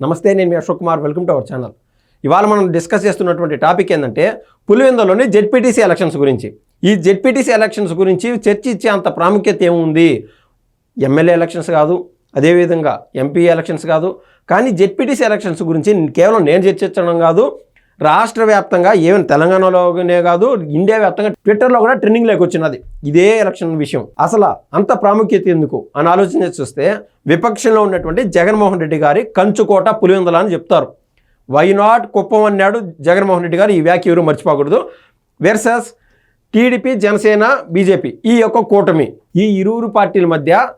నమస్తే నేను మీ Ashok Kumar. Welcome to our channel ఇవాళ మనం డిస్కస్ చేస్తున్నటువంటి టాపిక్ ఏంటంటే పులివెందులోని జెడ్పీటీసీ ఎలక్షన్స్ గురించి. ఈ జెడ్పీటీసీ ఎలక్షన్స్ గురించి చర్చించే అంత ప్రాముఖ్యత ఏముంది? ఎమ్మెల్యే ఎలక్షన్స్ కాదు అదేవిధంగా ఎంపీ ఎలక్షన్స్ కాదు. కానీ జెడ్పీటీసీ ఎలక్షన్స్ గురించి కేవలం నేను చర్చించడం కాదు రాష్ట్ర వ్యాప్తంగా ఈవెన్ తెలంగాణలోనే కాదు ఇండియా వ్యాప్తంగా ట్విట్టర్లో కూడా ట్రెండింగ్ లేక వచ్చినది. ఇదే ఎలక్షన్ విషయం. అసలు అంత ప్రాముఖ్యత ఎందుకు? అని ఆలోచన చూస్తే విపక్షంలో ఉన్నటువంటి జగన్మోహన్ రెడ్డి గారి కంచుకోట పులివెందల అని చెప్తారు. వై నాట్ కుప్పం అన్నాడు జగన్మోహన్ రెడ్డి గారు. ఈ వ్యాఖ్య ఎవరు మర్చిపోకూడదు. వెర్సెస్ టీడీపీ జనసేన బీజేపీ ఈ యొక్క కూటమి. ఈ ఇరువురు పార్టీల మధ్య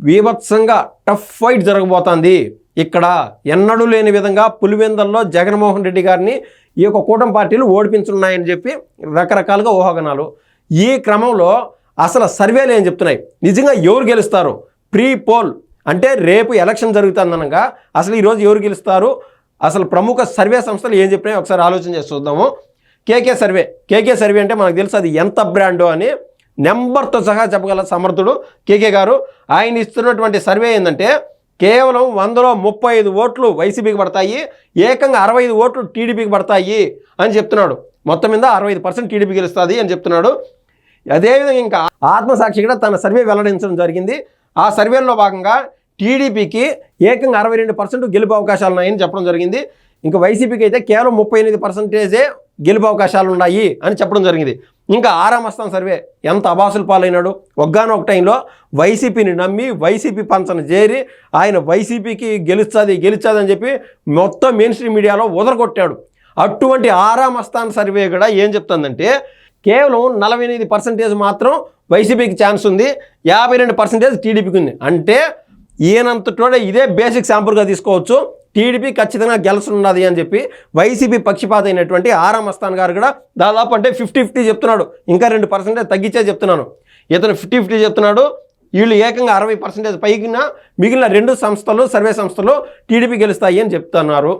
వీభత్సంగా టఫ్ ఫైట్ జరగబోతోంది. ఇక్కడ ఎన్నడూ లేని విధంగా పులివెందల్లో జగన్మోహన్ రెడ్డి గారిని ఈ యొక్క కూటమి పార్టీలు ఓడిపించున్నాయని చెప్పి రకరకాలుగా ఊహాగనాలు. ఈ క్రమంలో అసలు సర్వేలు ఏం చెప్తున్నాయి? నిజంగా ఎవరు గెలుస్తారు? ప్రీ పోల్ అంటే రేపు ఎలక్షన్ జరుగుతుందనగా అసలు ఈరోజు ఎవరు గెలుస్తారు? అసలు ప్రముఖ సర్వే సంస్థలు ఏం చెప్పినాయి ఒకసారి ఆలోచన చేసి చూద్దాము. KK survey. కేకే సర్వే అంటే మనకు తెలుసు అది ఎంత బ్రాండో అని నెంబర్తో సహా చెప్పగల సమర్థుడు కేకే గారు. ఆయన ఇస్తున్నటువంటి సర్వే ఏంటంటే కేవలం వందలో ముప్పై ఐదు ఓట్లు వైసీపీకి పడతాయి ఏకంగా అరవై ఐదు ఓట్లు టీడీపీకి పడతాయి అని చెప్తున్నాడు. మొత్తం మీద అరవై ఐదు పర్సెంట్ టీడీపీ గెలుస్తుంది అని చెప్తున్నాడు. అదేవిధంగా ఇంకా ఆత్మసాక్షి కూడా తన సర్వే వెల్లడించడం జరిగింది. ఆ సర్వేలో భాగంగా టీడీపీకి ఏకంగా అరవై రెండు పర్సెంట్ గెలుపు అవకాశాలు ఉన్నాయని చెప్పడం జరిగింది. ఇంకా వైసీపీకి అయితే కేవలం ముప్పై ఎనిమిది పర్సెంటేజే గెలుపు అవకాశాలు ఉన్నాయి అని చెప్పడం జరిగింది. ఇంకా ఆరాం సర్వే ఎంత అబాసులు పాలైనాడు? ఒగ్గానొక టైంలో వైసీపీని నమ్మి వైసీపీ పంచన చేరి ఆయన వైసీపీకి గెలుస్తుంది గెలుస్తుంది చెప్పి మొత్తం మెయిన్ స్ట్రీమ్ మీడియాలో ఉదరగొట్టాడు. అటువంటి ఆరాం సర్వే కూడా ఏం చెప్తుందంటే కేవలం నలభై ఎనిమిది పర్సెంటేజ్ మాత్రం వైసీపీకి ఛాన్స్ ఉంది యాభై రెండు పర్సెంటేజ్ టీడీపీకి ఉంది. అంటే ఈయనంతటోడే ఇదే బేసిక్ శాంపుల్గా తీసుకోవచ్చు. టీడీపీ ఖచ్చితంగా గెలుస్తున్నది అని చెప్పి వైసీపీ పక్షపాత అయినటువంటి ఆరాం అస్థాన్ గారు కూడా దాదాపు అంటే ఫిఫ్టీ ఫిఫ్టీ చెప్తున్నాడు. ఇంకా రెండు పర్సెంటేజ్ తగ్గించే చెప్తున్నాను. ఇతను ఫిఫ్టీ ఫిఫ్టీ చెప్తున్నాడు. వీళ్ళు ఏకంగా అరవై పర్సెంటేజ్ పైకిన మిగిలిన రెండు సంస్థలు సర్వే సంస్థలు టీడీపీ గెలుస్తాయి అని చెప్తున్నారు.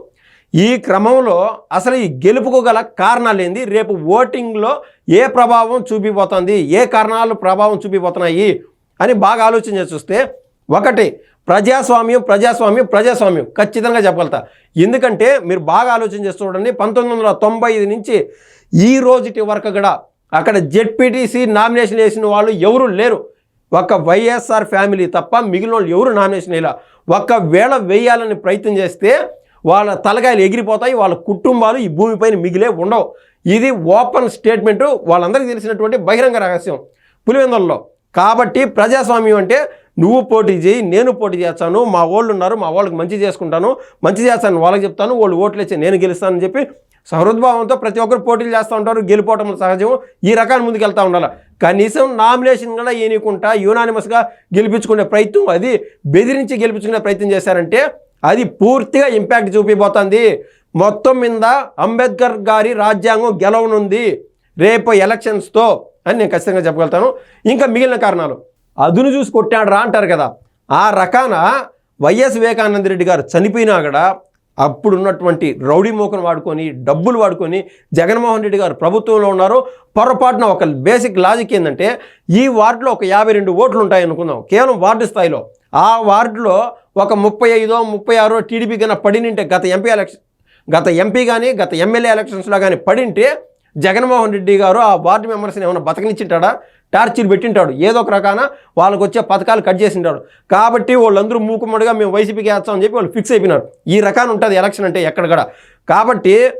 ఈ క్రమంలో అసలు ఈ గెలుపుకు గల కారణాలు ఏంది? రేపు ఓటింగ్లో ఏ ప్రభావం చూపిపోతుంది? ఏ కారణాలు ప్రభావం చూపిపోతున్నాయి? అని బాగా ఆలోచన చేసి చూస్తే ఒకటి ప్రజాస్వామ్యం ప్రజాస్వామ్యం ప్రజాస్వామ్యం. ఖచ్చితంగా చెప్పగలుగుతా. ఎందుకంటే మీరు బాగా ఆలోచన చేసి చూడండి పంతొమ్మిది వందల తొంభై ఐదు నుంచి ఈ రోజుటి వరకు కూడా అక్కడ జెడ్పీటీసీ నామినేషన్ వేసిన వాళ్ళు ఎవరు లేరు. ఒక వైఎస్ఆర్ ఫ్యామిలీ తప్ప మిగిలిన వాళ్ళు ఎవరు నామినేషన్ వేయాల. ఒక్కవేళ వేయాలని ప్రయత్నం చేస్తే వాళ్ళ తలకాయలు ఎగిరిపోతాయి వాళ్ళ కుటుంబాలు ఈ భూమిపైన మిగిలే ఉండవు. ఇది ఓపెన్ స్టేట్మెంటు వాళ్ళందరికీ తెలిసినటువంటి బహిరంగ రహస్యం. పులివెందులలో. కాబట్టి ప్రజాస్వామ్యం అంటే నువ్వు పోటీ చేయి నేను పోటీ చేస్తాను మా వాళ్ళు ఉన్నారు మా వాళ్ళకి మంచి చేసుకుంటాను మంచి చేస్తాను వాళ్ళకి చెప్తాను వాళ్ళు ఓట్లు ఇచ్చి నేను గెలుస్తానని చెప్పి సహృద్భావంతో ప్రతి ఒక్కరు పోటీలు చేస్తూ ఉంటారు గెలిపోవటం సహజం ఈ రకాన్ని ముందుకెళ్తూ ఉండాలి. కనీసం నామినేషన్ కూడా ఏనికుంటా యూనానిమస్గా గెలిపించుకునే ప్రయత్నం అది బెదిరించి గెలిపించుకునే ప్రయత్నం చేశారంటే అది పూర్తిగా ఇంపాక్ట్ చూపిపోతుంది. మొత్తం మీద అంబేద్కర్ గారి రాజ్యాంగం గెలవనుంది రేపు ఎలక్షన్స్తో అని నేను ఖచ్చితంగా చెప్పగలుగుతాను. ఇంకా మిగిలిన కారణాలు. అదును చూసి కొట్టాడు రా అంటారు కదా. ఆ రకాన వైఎస్ వివేకానంద రెడ్డి గారు చనిపోయినా కూడా అప్పుడున్నటువంటి రౌడీ మోకను వాడుకొని డబ్బులు వాడుకొని జగన్మోహన్ రెడ్డి గారు ప్రభుత్వంలో ఉన్నారు. పొరపాటున ఒక బేసిక్ లాజిక్ ఏంటంటే ఈ వార్డులో ఒక యాభై రెండు ఓట్లు ఉంటాయి అనుకుందాం కేవలం వార్డు స్థాయిలో. ఆ వార్డులో ఒక ముప్పై ఐదో ముప్పై ఆరో టీడీపీ కన్నా పడినంటే గత ఎంపీ ఎలక్షన్ గత ఎంపీ కానీ గత ఎమ్మెల్యే ఎలక్షన్స్లో కానీ పడింటే జగన్మోహన్ రెడ్డి గారు ఆ వార్డు మెంబర్స్ని ఏమైనా బతకనిచ్చింటాడా? టార్చర్ పెట్టింటాడు. ఏదో ఒక రకాన వాళ్ళకి వచ్చే పథకాలు కట్ చేసింటాడు. కాబట్టి వాళ్ళందరూ మూకుమ్మడిగా మేము వైసీపీకి వేస్తామని చెప్పి వాళ్ళు ఫిక్స్ అయిపోయినారు. ఈ రకాన ఉంటుంది ఎలక్షన్ అంటే ఎక్కడ కూడా. కాబట్టి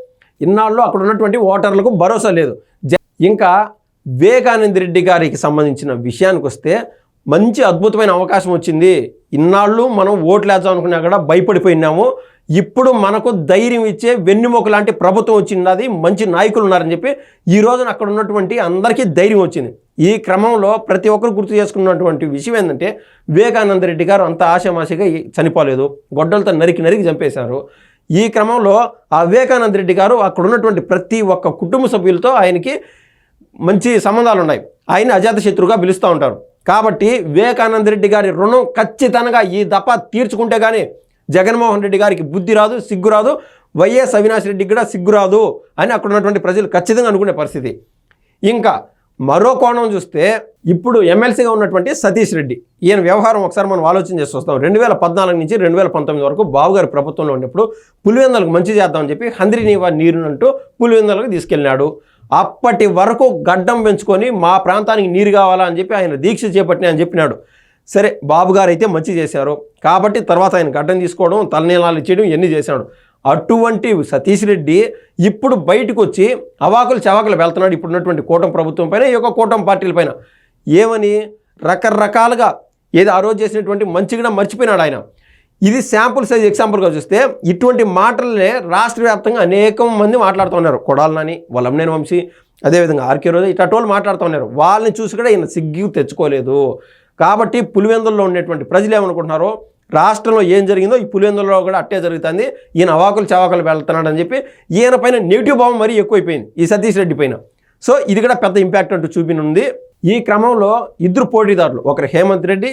ఇన్నాళ్ళు అక్కడ ఉన్నటువంటి ఓటర్లకు భరోసా లేదు. జ- ఇంకా వివేకానంద రెడ్డి గారికి సంబంధించిన విషయానికి వస్తే మంచి అద్భుతమైన అవకాశం వచ్చింది. ఇన్నాళ్ళు మనం ఓట్లు వేద్దాం అనుకున్నా కూడా భయపడిపోయినాము. ఇప్పుడు మనకు ధైర్యం ఇచ్చే వెన్నుమొక లాంటి ప్రభుత్వం వచ్చింది. మంచి నాయకులు ఉన్నారని చెప్పి ఈ రోజున అక్కడ ఉన్నటువంటి అందరికీ ధైర్యం వచ్చింది. ఈ క్రమంలో ప్రతి ఒక్కరు గుర్తు చేసుకున్నటువంటి విషయం ఏంటంటే వివేకానంద రెడ్డి గారు అంత ఆశామాషిగా చనిపోలేదు. గొడ్డలతో నరికి నరికి చంపేశారు. ఈ క్రమంలో ఆ వివేకానంద రెడ్డి గారు అక్కడ ఉన్నటువంటి ప్రతి ఒక్క కుటుంబ సభ్యులతో ఆయనకి మంచి సంబంధాలు ఉన్నాయి. ఆయన అజాత శత్రువుగా పిలుస్తూ ఉంటారు. కాబట్టి వివేకానంద రెడ్డి గారి రుణం ఖచ్చితంగా ఈ దఫా తీర్చుకుంటే కానీ జగన్మోహన్ రెడ్డి గారికి బుద్ధి రాదు సిగ్గు రాదు వైఎస్ అవినాష్ రెడ్డికి కూడా సిగ్గు రాదు అని అక్కడ ఉన్నటువంటి ప్రజలు ఖచ్చితంగా అనుకునే పరిస్థితి. ఇంకా మరో కోణం చూస్తే ఇప్పుడు ఎమ్మెల్సీగా ఉన్నటువంటి సతీష్ రెడ్డి ఈయన వ్యవహారం ఒకసారి మనం ఆలోచన చేసి వస్తాం. రెండు వేల పద్నాలుగు నుంచి రెండు వేల పంతొమ్మిది వరకు బాబు గారి ప్రభుత్వంలో ఉన్నప్పుడు పులివెందలకు మంచి చేద్దామని చెప్పి హంద్రి నీవా నీరునంటూ పులివెందలకు తీసుకెళ్ళినాడు. అప్పటి వరకు గడ్డం పెంచుకొని మా ప్రాంతానికి నీరు కావాలా అని చెప్పి ఆయన దీక్ష చేపట్టిన అని చెప్పినాడు. సరే బాబు గారు అయితే మంచి చేశారు. కాబట్టి తర్వాత ఆయన గడ్డం తీసుకోవడం తలనీలాలు ఇచ్చేయడం ఇవన్నీ చేశాడు. అటువంటి సతీష్ రెడ్డి ఇప్పుడు బయటకు వచ్చి అవాకులు చవాకులు వెళ్తున్నాడు ఇప్పుడు ఉన్నటువంటి కూటమి ప్రభుత్వం పైన ఈ యొక్క కూటమి పార్టీల పైన. ఏమని? రకరకాలుగా ఏది ఆ రోజు చేసినటువంటి మంచిగా మర్చిపోయినాడు ఆయన. ఇది శాంపుల్ సైజ్ ఎగ్జాంపుల్గా చూస్తే ఇటువంటి మాటలనే రాష్ట్ర వ్యాప్తంగా అనేకం మంది మాట్లాడుతున్నారు కొడాలనని వలంనేని వంశీ అదేవిధంగా ఆర్కే రోజు ఇట్లా వాళ్ళు మాట్లాడుతున్నారు వాళ్ళని చూసి కూడా ఈయన సిగ్గు తెచ్చుకోలేదు. కాబట్టి పులివెందుల్లో ఉండేటువంటి ప్రజలు ఏమనుకుంటున్నారో రాష్ట్రంలో ఏం జరిగిందో ఈ పులివెందులలో కూడా అట్టే జరుగుతుంది. ఈయన అవాకులు చవాకులు వెళ్తున్నాడు అని చెప్పి ఈయన పైన నెగిటివ్ భావం మరీ ఎక్కువైపోయింది ఈ సతీష్ రెడ్డి పైన. సో ఇది కూడా పెద్ద ఇంపాక్ట్ అంటూ చూపినుంది. ఈ క్రమంలో ఇద్దరు పోటీదారులు ఒకరు హేమంత్ రెడ్డి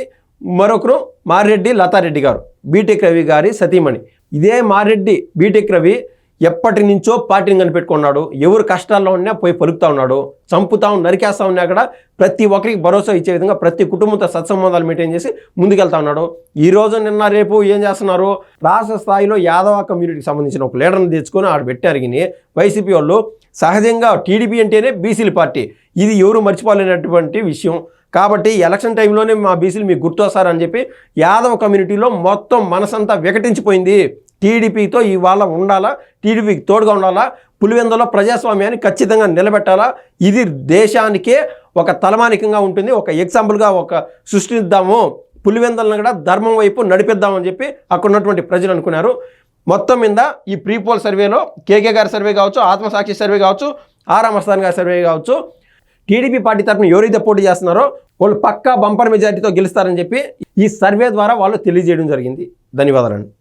మరొకరు మారెడ్డి లతారెడ్డి గారు బీటెక్ రవి గారి సతీమణి. ఇదే మారెడ్డి బీటెక్ రవి ఎప్పటి నుంచో పార్టీని కనిపెట్టుకున్నాడు ఎవరు కష్టాల్లో ఉన్నా పోయి పలుకుతా ఉన్నాడు. చంపుతా నరికేస్తా ఉన్నా కూడా ప్రతి ఒక్కరికి భరోసా ఇచ్చే విధంగా ప్రతి కుటుంబంతో సత్సంబంధాలు మెయింటైన్ చేసి ముందుకెళ్తా ఉన్నాడు. ఈ రోజు నిన్న రేపు ఏం చేస్తున్నారు? రాష్ట్ర స్థాయిలో యాదవ కమ్యూనిటీకి సంబంధించిన ఒక లీడర్ని తెచ్చుకొని ఆడ పెట్టారు కానీ వైసీపీ వాళ్ళు సహజంగా టీడీపీ అంటేనే బీసీల పార్టీ. ఇది ఎవరు మర్చిపోలేనటువంటి విషయం. కాబట్టి ఎలక్షన్ టైంలోనే మా బీసీలు మీకు గుర్తొస్తారని చెప్పి యాదవ కమ్యూనిటీలో మొత్తం మనసంతా వికటించిపోయింది. టీడీపీతో ఇవాళ ఉండాలా? టీడీపీకి తోడుగా ఉండాలా? పులివెందులో ప్రజాస్వామ్యాన్ని ఖచ్చితంగా నిలబెట్టాలా? ఇది దేశానికే ఒక తలమానికంగా ఉంటుంది. ఒక ఎగ్జాంపుల్గా ఒక సృష్టిద్దాము. పులివెందులను కూడా ధర్మం వైపు నడిపిద్దామని చెప్పి అక్కడ ఉన్నటువంటి ప్రజలు అనుకున్నారు. మొత్తం మీద ఈ ప్రీపోల్ సర్వేలో కేకే గారి సర్వే కావచ్చు ఆత్మసాక్షి సర్వే కావచ్చు ఆరామ్ అస్థాన్ గారి సర్వే కావచ్చు టీడీపీ పార్టీ తరఫున ఎవరైతే పోటీ చేస్తున్నారో వాళ్ళు పక్కా బంపర్ మెజారిటీతో గెలుస్తారని చెప్పి ఈ సర్వే ద్వారా వాళ్ళు తెలియజేయడం జరిగింది. ధన్యవాదాలండి.